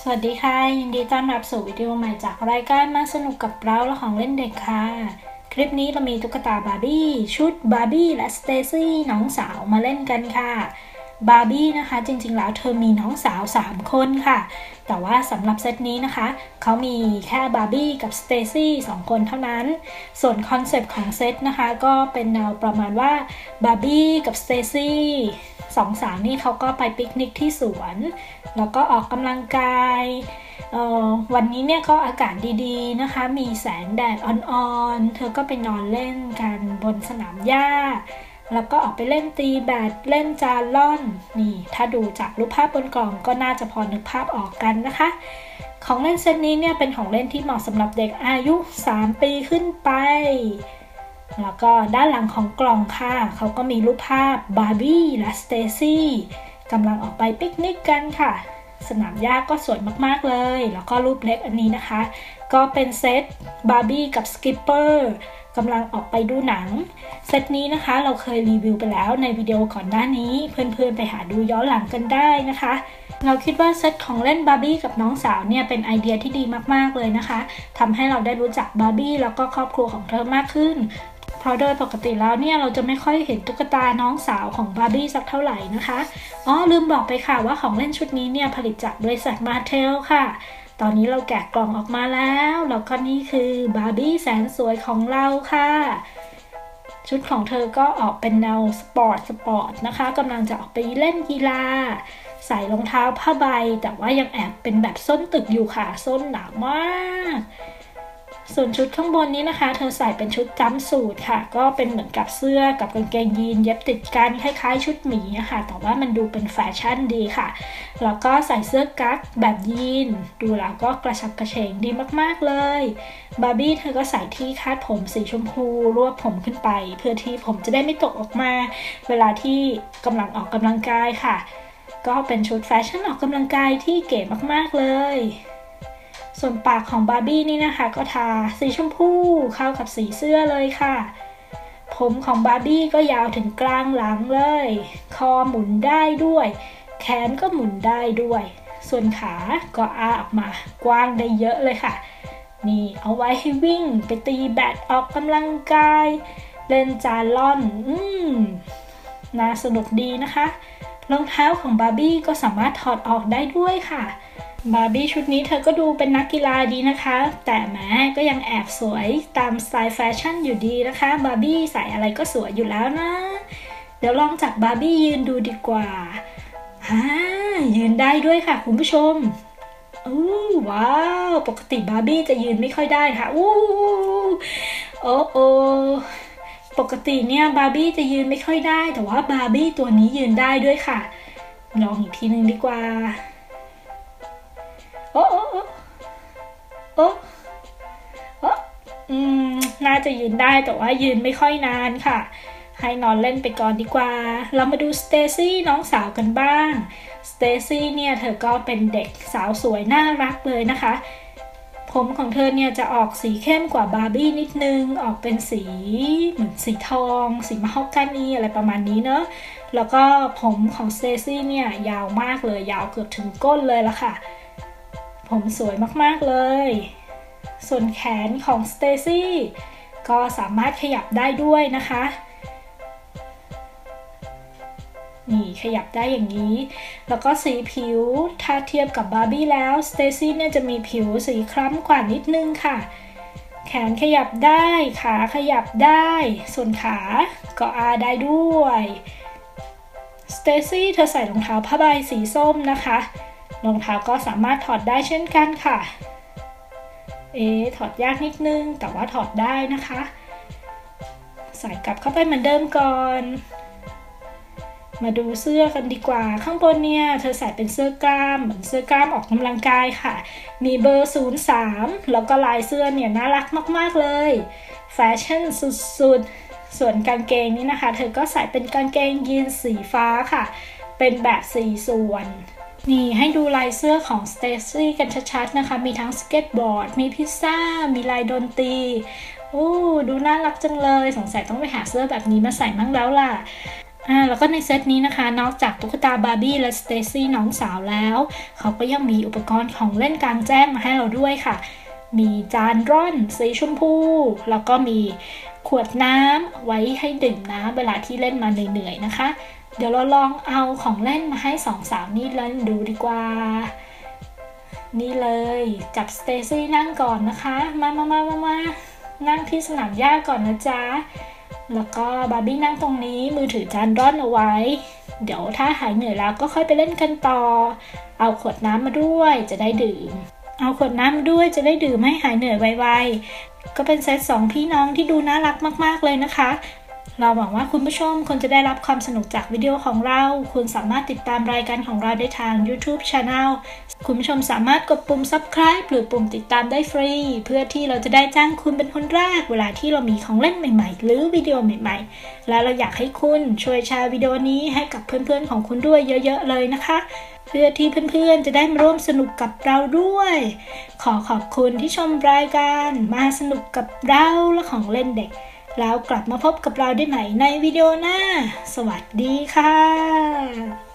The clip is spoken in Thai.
สวัสดีค่ะ ยินดีต้อนรับสู่วิดีโอใหม่จากรายการมาสนุกกับเราและของเล่นเด็กค่ะ คลิปนี้เรามีตุ๊กตาบาร์บี้ ชุดบาร์บี้และสเตซี่น้องสาวมาเล่นกันค่ะ บาร์บี้นะคะจริงๆ แล้วเธอมีน้องสาว 3 คนค่ะ แต่ว่าสำหรับเซตนี้นะคะ เขามีแค่บาร์บี้กับสเตซี่สองคนเท่านั้น ส่วนคอนเซปต์ของเซตนะคะ ก็เป็นแนวประมาณว่าบาร์บี้กับสเตซี่ สองสาวนี่เขาก็ไปปิกนิกที่สวน แล้วก็ออกกำลังกายวันนี้เนี่ยก็อากาศดีๆนะคะ มีแสงแดดอ่อนๆ เธอก็ไปนอนเล่นกันบนสนามหญ้า แล้วก็ออกไปเล่นตีแบดเล่นจานล่อน นี่ ถ้าดูจากรูปภาพบนกล่องก็น่าจะพอนึกภาพออกกันนะคะ ของเล่นเซตนี้เนี่ยเป็นของเล่นที่เหมาะสำหรับเด็กอายุ 3 ปีขึ้นไป แล้วก็ด้านหลังของกล่องค่ะ เขาก็มีรูปภาพบาร์บี้และสเตซี่กำลังออกไปปิกนิกกันค่ะ สนามหญ้าก็สวยมากๆเลย แล้วก็รูปเล็กอันนี้นะคะ ก็เป็นเซตบาร์บี้กับสกิปเปอร์กำลังออกไปดูหนัง เซตนี้นะคะเราเคยรีวิวไปแล้วในวิดีโอก่อนหน้านี้ เพื่อนๆไปหาดูย้อนหลังกันได้นะคะ เราคิดว่าเซตของเล่นบาร์บี้กับน้องสาวเนี่ยเป็นไอเดียที่ดีมากๆเลยนะคะทำให้เราได้รู้จักบาร์บี้แล้วก็ครอบครัวของเธอมากขึ้น เพราะโดยปกติแล้วเนี่ยเราจะไม่ค่อยเห็นตุ๊กตาน้องสาวของบาร์บี้สักเท่าไหร่นะคะ อ๋อลืมบอกไปค่ะว่าของเล่นชุดนี้เนี่ยผลิตจากบริษัทมาเทลค่ะตอนนี้เราแกะกล่องออกมาแล้ว แล้วก็นี่คือบาร์บี้แสนสวยของเราค่ะ ชุดของเธอก็ออกเป็นแนวสปอร์ตสปอร์ตนะคะกำลังจะออกไปเล่นกีฬา ใส่รองเท้าผ้าใบ แต่ว่ายังแอบเป็นแบบส้นตึกอยู่ค่ะ ส้นหนามาก ส่วนชุดข้างบนนี้นะคะ เธอใส่เป็นชุดจัมสูทค่ะ ก็เป็นเหมือนกับเสื้อกับกางเกงยีนเย็บติดกันคล้ายๆ ชุดหมีะค่ะ แต่ว่ามันดูเป็นแฟชั่นดีค่ะ แล้วก็ใส่เสื้อกั๊กแบบยีน ดูแล้วก็กระชับกระเฉงดีมากๆเลย บาร์บี้เธอก็ใส่ที่คาดผมสีชมพูรวบผมขึ้นไป เพื่อที่ผมจะได้ไม่ตกออกมา เวลาที่กำลังออกกำลังกายค่ะ ก็เป็นชุดแฟชั่นออกกำลังกายที่เก๋มากๆเลย ส่วนปากของบาร์บี้นี่นะคะ ก็ทาสีชมพูเข้ากับสีเสื้อเลยค่ะ ผมของบาร์บี้ก็ยาวถึงกลางหลังเลย คอหมุนได้ด้วย แขนก็หมุนได้ด้วย ส่วนขาก็อ้าออกมากว้างได้เยอะเลยค่ะ นี่เอาไว้ให้วิ่งไปตีแบดออกกำลังกาย เล่นจานล่อน อืมน่าสนุกดีนะคะรองเท้าของบาร์บี้ก็สามารถถอดออกได้ด้วยค่ะ บาร์บี้ชุดนี้เธอก็ดูเป็นนักกีฬาดีนะคะ แต่แม้ก็ยังแอบสวยตามสไตล์แฟชั่นอยู่ดีนะคะ บาร์บี้ใส่อะไรก็สวยอยู่แล้วนะ เดี๋ยวลองจากบาร์บี้ยืนดูดีกว่าฮ่ายืนได้ด้วยค่ะคุณผู้ชมอู้ว้าว ปกติบาร์บี้จะยืนไม่ค่อยได้ค่ะอู้โอ้โอปกติเนี่ยบาร์บี้จะยืนไม่ค่อยได้ แต่ว่าบาร์บี้ตัวนี้ยืนได้ด้วยค่ะ ลองอีกทีหนึ่งดีกว่า โอ้โอ้โอ้อืม น่าจะยืนได้แต่ว่ายืนไม่ค่อยนานค่ะ ให้นอนเล่นไปก่อนดีกว่า เรามาดูสเตซี่น้องสาวกันบ้าง สเตซี่เนี่ยเธอก็เป็นเด็กสาวสวยน่ารักเลยนะคะ ผมของเธอเนี่ยจะออกสีเข้มกว่าบาร์บี้นิดนึง ออกเป็นสีเหมือนสีทอง สีมะฮอกกานีอะไรประมาณนี้เนอะแล้วก็ผมของสเตซี่เนี่ยยาวมากเลยยาวเกือบถึงก้นเลยละค่ะ ผมสวยมากๆเลย ส่วนแขนของสเตซี่ก็สามารถขยับได้ด้วยนะคะนี่ขยับได้อย่างนี้ แล้วก็สีผิวถ้าเทียบกับบาร์บี้แล้วสเตซี่เนี่ยจะมีผิวสีคล้ำกว่านิดนึงค่ะ แขนขยับได้ ขาขยับได้ ส่วนขาก็อาได้ด้วยสเตซี่เธอใส่รองเท้าผ้าใบสีส้มนะคะ รองเท้าก็สามารถถอดได้เช่นกันค่ะ เอถอดยากนิดนึง แต่ว่าถอดได้นะคะ ใส่กลับเข้าไปเหมือนเดิมก่อน มาดูเสื้อกันดีกว่า ข้างบนเนี่ย เธอใส่เป็นเสื้อกล้ามเหมือนเสื้อกล้ามออกกำลังกายค่ะ มีเบอร์ 03 แล้วก็ลายเสื้อเนี่ยน่ารักมาก ๆ เลย แฟชั่นสุดๆ ส่วนกางเกงนี้นะคะ เธอก็ใส่เป็นกางเกงยีนสีฟ้าค่ะ เป็นแบบสีส่วน นี่ให้ดูลายเสื้อของสเตซี่กันชัดๆนะคะ มีทั้งสเก็ตบอร์ด มีพิซซ่า มีลายดนตรี โอ้ ดูน่ารักจังเลย สงสัยต้องไปหาเสื้อแบบนี้มาใส่มั่งแล้วล่ะอ่าแล้วก็ในเซตนี้นะคะ นอกจากตุ๊กตาบาร์บี้และสเตซี่น้องสาวแล้ว เขาก็ยังมีอุปกรณ์ของเล่นกลางแจ้งมาให้เราด้วยค่ะ มีจานร่อนสีชมพู แล้วก็มีขวดน้ำไว้ให้ดื่มน้ำเวลาที่เล่นมาเหนื่อยๆนะคะ เดี๋ยวเราลองเอาของเล่นมาให้สองสาวนี่เล่นดูดีกว่า นี่เลยจับสเตซี่นั่งก่อนนะคะ มามามามามานั่งที่สนามหญ้าก่อนนะจ๊ะ แล้วก็บาร์บี้นั่งตรงนี้มือถือจานร่อนเอาไว้ เดี๋ยวถ้าหายเหนื่อยแล้วก็ค่อยไปเล่นกันต่อ เอาขวดน้ำมาด้วยจะได้ดื่ม เอาขวดน้ำมาด้วยจะได้ดื่มให้หายเหนื่อยไวๆก็เป็นเซตสองพี่น้องที่ดูน่ารักมากๆเลยนะคะ เราหวังว่าคุณผู้ชมคงจะได้รับความสนุกจากวิดีโอของเรา คุณสามารถติดตามรายการของเราได้ทาง YouTube Channel คุณผู้ชมสามารถกดปุ่ม subscribe หรือปุ่มติดตามได้ฟรี เพื่อที่เราจะได้จ้างคุณเป็นคนแรก เวลาที่เรามีของเล่นใหม่ ๆ หรือวิดีโอใหม่ๆ และเราอยากให้คุณช่วยแชร์วิดีโอนี้ให้กับเพื่อนๆของคุณด้วยเยอะ ๆ เลยนะคะ เพื่อที่เพื่อนๆจะได้มาร่วมสนุกกับเราด้วย ขอขอบคุณที่ชมรายการมาสนุกกับเราและของเล่นเด็ก แล้วกลับมาพบกับเราได้ใหม่ในวิดีโอหน้า สวัสดีค่ะ